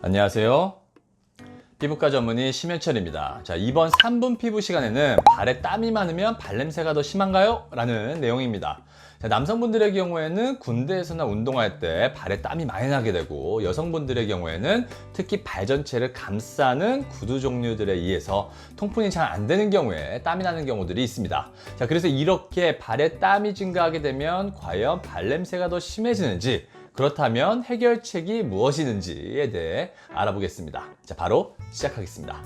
안녕하세요. 피부과 전문의 심현철입니다. 자, 이번 3분 피부 시간에는 발에 땀이 많으면 발냄새가 더 심한가요? 라는 내용입니다. 자, 남성분들의 경우에는 군대에서나 운동할 때 발에 땀이 많이 나게 되고 여성분들의 경우에는 특히 발 전체를 감싸는 구두 종류들에 의해서 통풍이 잘 안 되는 경우에 땀이 나는 경우들이 있습니다. 자, 그래서 이렇게 발에 땀이 증가하게 되면 과연 발냄새가 더 심해지는지 그렇다면 해결책이 무엇이는지에 대해 알아보겠습니다. 자, 바로 시작하겠습니다.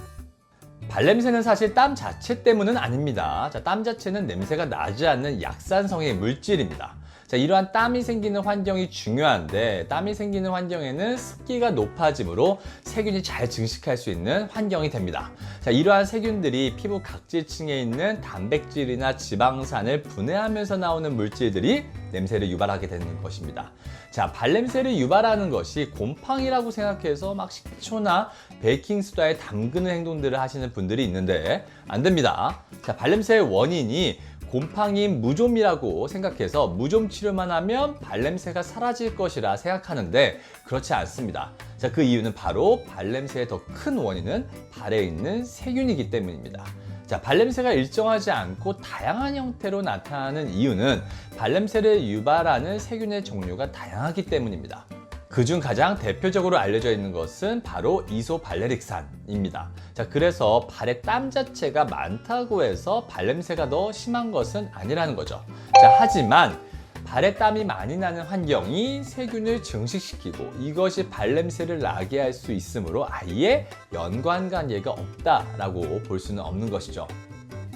발냄새는 사실 땀 자체 때문은 아닙니다. 자, 땀 자체는 냄새가 나지 않는 약산성의 물질입니다. 자, 이러한 땀이 생기는 환경이 중요한데 땀이 생기는 환경에는 습기가 높아지므로 세균이 잘 증식할 수 있는 환경이 됩니다. 자, 이러한 세균들이 피부 각질층에 있는 단백질이나 지방산을 분해하면서 나오는 물질들이 냄새를 유발하게 되는 것입니다. 자, 발냄새를 유발하는 것이 곰팡이라고 생각해서 막 식초나 베이킹소다에 담그는 행동들을 하시는 분들이 있는데 안 됩니다. 자, 발냄새의 원인이 곰팡이 무좀이라고 생각해서 무좀 치료만 하면 발냄새가 사라질 것이라 생각하는데 그렇지 않습니다. 자, 그 이유는 바로 발냄새의 더 큰 원인은 발에 있는 세균이기 때문입니다. 자, 발냄새가 일정하지 않고 다양한 형태로 나타나는 이유는 발냄새를 유발하는 세균의 종류가 다양하기 때문입니다. 그중 가장 대표적으로 알려져 있는 것은 바로 이소발레릭산입니다. 자, 그래서 발에 땀 자체가 많다고 해서 발냄새가 더 심한 것은 아니라는 거죠. 자, 하지만 발에 땀이 많이 나는 환경이 세균을 증식시키고 이것이 발냄새를 나게 할 수 있으므로 아예 연관관계가 없다라고 볼 수는 없는 것이죠.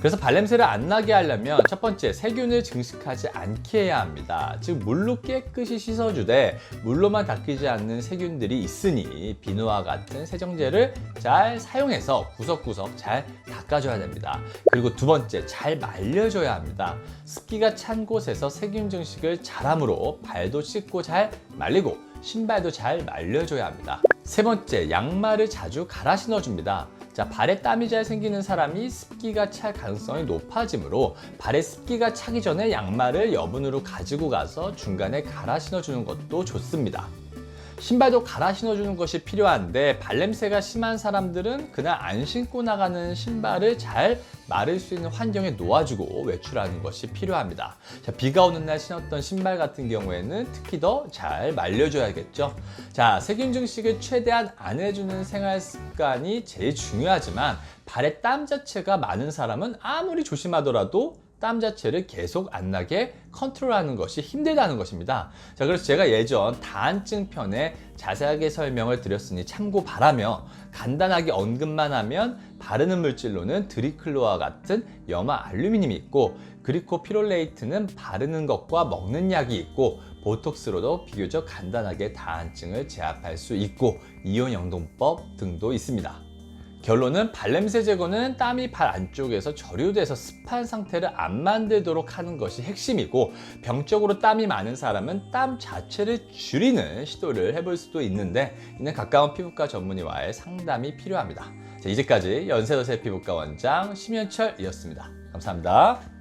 그래서 발냄새를 안 나게 하려면 첫 번째 세균을 증식하지 않게 해야 합니다. 즉 물로 깨끗이 씻어주되 물로만 닦이지 않는 세균들이 있으니 비누와 같은 세정제를 잘 사용해서 구석구석 잘 닦아줘야 됩니다. 그리고 두 번째 잘 말려줘야 합니다. 습기가 찬 곳에서 세균 증식을 잘함으로 발도 씻고 잘 말리고 신발도 잘 말려줘야 합니다. 세 번째 양말을 자주 갈아 신어줍니다. 자, 발에 땀이 잘 생기는 사람이 습기가 찰 가능성이 높아지므로 발에 습기가 차기 전에 양말을 여분으로 가지고 가서 중간에 갈아 신어주는 것도 좋습니다. 신발도 갈아 신어주는 것이 필요한데 발냄새가 심한 사람들은 그날 안 신고 나가는 신발을 잘 마를 수 있는 환경에 놓아주고 외출하는 것이 필요합니다. 자, 비가 오는 날 신었던 신발 같은 경우에는 특히 더 잘 말려줘야겠죠. 자, 세균 증식을 최대한 안 해주는 생활 습관이 제일 중요하지만 발에 땀 자체가 많은 사람은 아무리 조심하더라도 땀 자체를 계속 안 나게 컨트롤하는 것이 힘들다는 것입니다. 자, 그래서 제가 예전 다한증 편에 자세하게 설명을 드렸으니 참고 바라며 간단하게 언급만 하면 바르는 물질로는 드리클로와 같은 염화 알루미늄이 있고 그리코피롤레이트는 바르는 것과 먹는 약이 있고 보톡스로도 비교적 간단하게 다한증을 제압할 수 있고 이온 영동법 등도 있습니다. 결론은 발냄새 제거는 땀이 발 안쪽에서 저류돼서 습한 상태를 안 만들도록 하는 것이 핵심이고 병적으로 땀이 많은 사람은 땀 자체를 줄이는 시도를 해볼 수도 있는데 이는 가까운 피부과 전문의와의 상담이 필요합니다. 자, 이제까지 연세도세 피부과 원장 심현철이었습니다. 감사합니다.